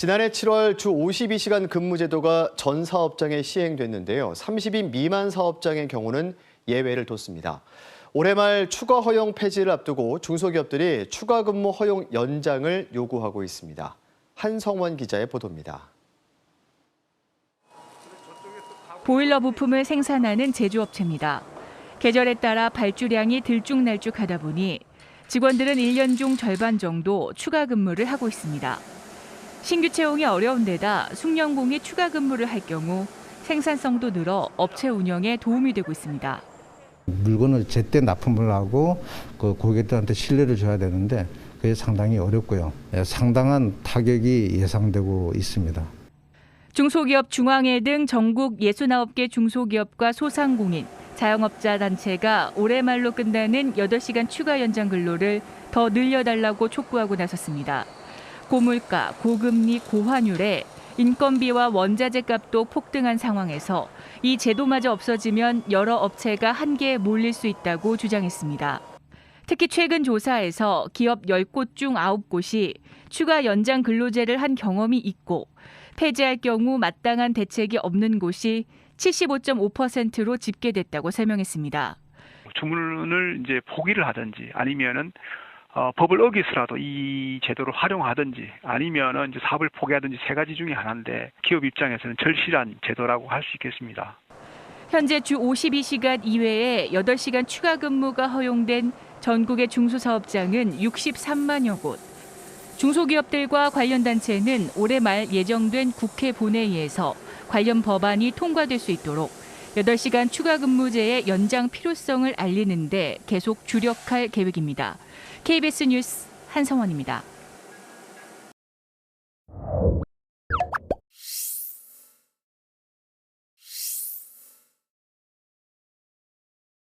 지난해 7월 주 52시간 근무 제도가 전 사업장에 시행됐는데요. 30인 미만 사업장의 경우는 예외를 뒀습니다. 올해 말 추가 허용 폐지를 앞두고 중소기업들이 추가 근무 허용 연장을 요구하고 있습니다. 한성원 기자의 보도입니다. 보일러 부품을 생산하는 제조업체입니다. 계절에 따라 발주량이 들쭉날쭉하다 보니 직원들은 1년 중 절반 정도 추가 근무를 하고 있습니다. 신규 채용이 어려운 데다 숙련공이 추가 근무를 할 경우 생산성도 늘어 업체 운영에 도움이 되고 있습니다. 물건을 제때 납품을 하고 그 고객들한테 신뢰를 줘야 되는데 그게 상당히 어렵고요. 예, 상당한 타격이 예상되고 있습니다. 중소기업 중앙회 등 전국 69개 중소기업과 소상공인, 자영업자 단체가 올해 말로 끝나는 8시간 추가 연장 근로를 더 늘려달라고 촉구하고 나섰습니다. 고물가, 고금리, 고환율에 인건비와 원자재 값도 폭등한 상황에서 이 제도마저 없어지면 여러 업체가 한계에 몰릴 수 있다고 주장했습니다. 특히 최근 조사에서 기업 10곳 중 9곳이 추가 연장 근로제를 한 경험이 있고 폐지할 경우 마땅한 대책이 없는 곳이 75.5%로 집계됐다고 설명했습니다. 주문을 이제 포기를 하든지 아니면은 어, 법을 어기서라도 이 제도를 활용하든지 아니면은 이제 사업을 포기하든지 세 가지 중에 하나인데 기업 입장에서는 절실한 제도라고 할 수 있겠습니다. 현재 주 52시간 이외에 8시간 추가 근무가 허용된 전국의 중소사업장은 63만여 곳. 중소기업들과 관련 단체는 올해 말 예정된 국회 본회의에서 관련 법안이 통과될 수 있도록 8시간 추가 근무제의 연장 필요성을 알리는데 계속 주력할 계획입니다. KBS 뉴스 한성원입니다.